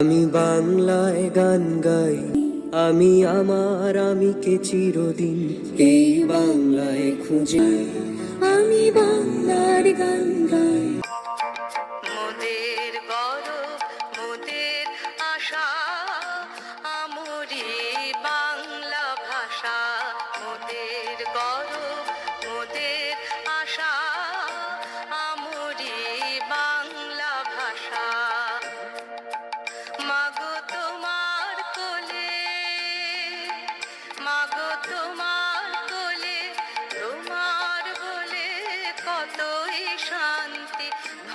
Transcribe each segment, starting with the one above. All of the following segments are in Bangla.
আমি বাংলায় গান গাই। আমি আমার, আমি কে চিরদিন? এই বাংলায় খুঁজে? আমি বাংলার গান গাই।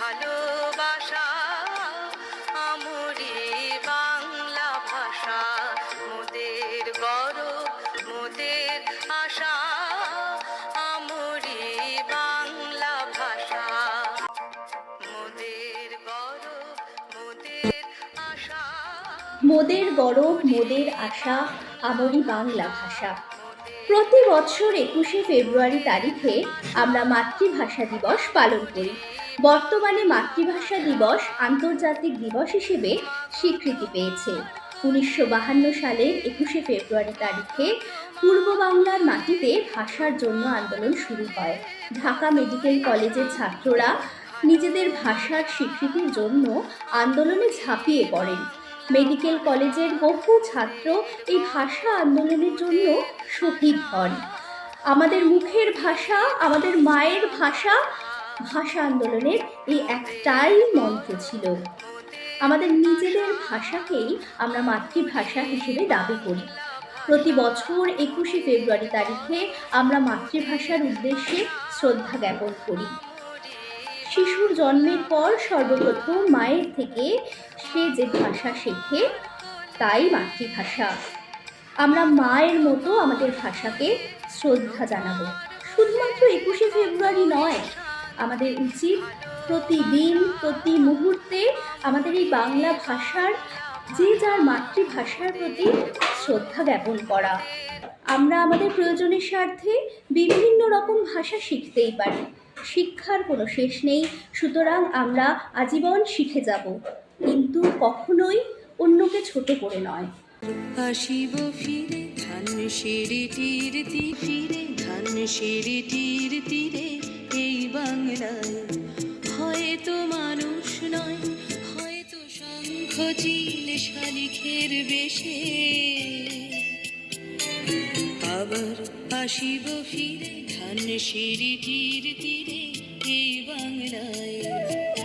ভালোবাসা, আমরি বাংলা ভাষা, মোদের গরব, মোদের আশা, আমরি বাংলা ভাষা। মোদের গরব, মোদের আশা। মোদের গরব, মোদের আশা, আমরি বাংলা ভাষা। প্রতি বছর একুশে ফেব্রুয়ারি তারিখে আমরা মাতৃভাষা দিবস পালন করি। বর্তমানে মাতৃভাষা দিবস, আন্তর্জাতিক দিবস হিসেবে স্বীকৃতি পেয়েছে। উনিশশো বাহান্ন সালের একুশে ফেব্রুয়ারি তারিখে পূর্ব বাংলার মাটিতে ভাষার জন্য আন্দোলন শুরু হয়। ঢাকা মেডিকেল কলেজের ছাত্ররা নিজেদের ভাষার স্বীকৃতির জন্য আন্দোলনে ঝাঁপিয়ে পড়েন। মেডিকেল কলেজের বহু ছাত্র এই ভাষা আন্দোলনের জন্য শহীদ হন। আমাদের মুখের ভাষা, আমাদের মায়ের ভাষা ভাষা আন্দোলনের এই একটাই মন্ত্র ছিল। আমাদের নিজেদের ভাষাকেই আমরা মাতৃভাষা হিসেবে দাবি করি। প্রতি বছর একুশে ফেব্রুয়ারি তারিখে আমরা মাতৃভাষার উদ্দেশ্যে শ্রদ্ধা জ্ঞাপন করি। শিশুর জন্মের পর সর্বপ্রথম মায়ের থেকে সে যে ভাষা শেখে, তাই মাতৃভাষা। আমরা মায়ের মতো আমাদের ভাষাকে শ্রদ্ধা জানাব। শুধুমাত্র একুশে ফেব্রুয়ারি নয় আমাদের উচিত প্রতিদিন, প্রতি মুহূর্তে আমাদের এই বাংলা ভাষার, যে যার মাতৃভাষার প্রতি শ্রদ্ধা জ্ঞাপন করা। আমরা আমাদের প্রয়োজনের স্বার্থে বিভিন্ন রকম ভাষা শিখতেই পারি। শিক্ষার কোনো শেষ নেই, সুতরাং আমরা আজীবন শিখে যাব। কিন্তু কখনোই অন্যকে ছোট করে নয়। আসিব ফিরে তীরে তীরে। শঙ্খ চিল শালিখের বেশে। আবার আসিব ফিরে ধান সিঁড়িটির তীরে এই বাংলায়।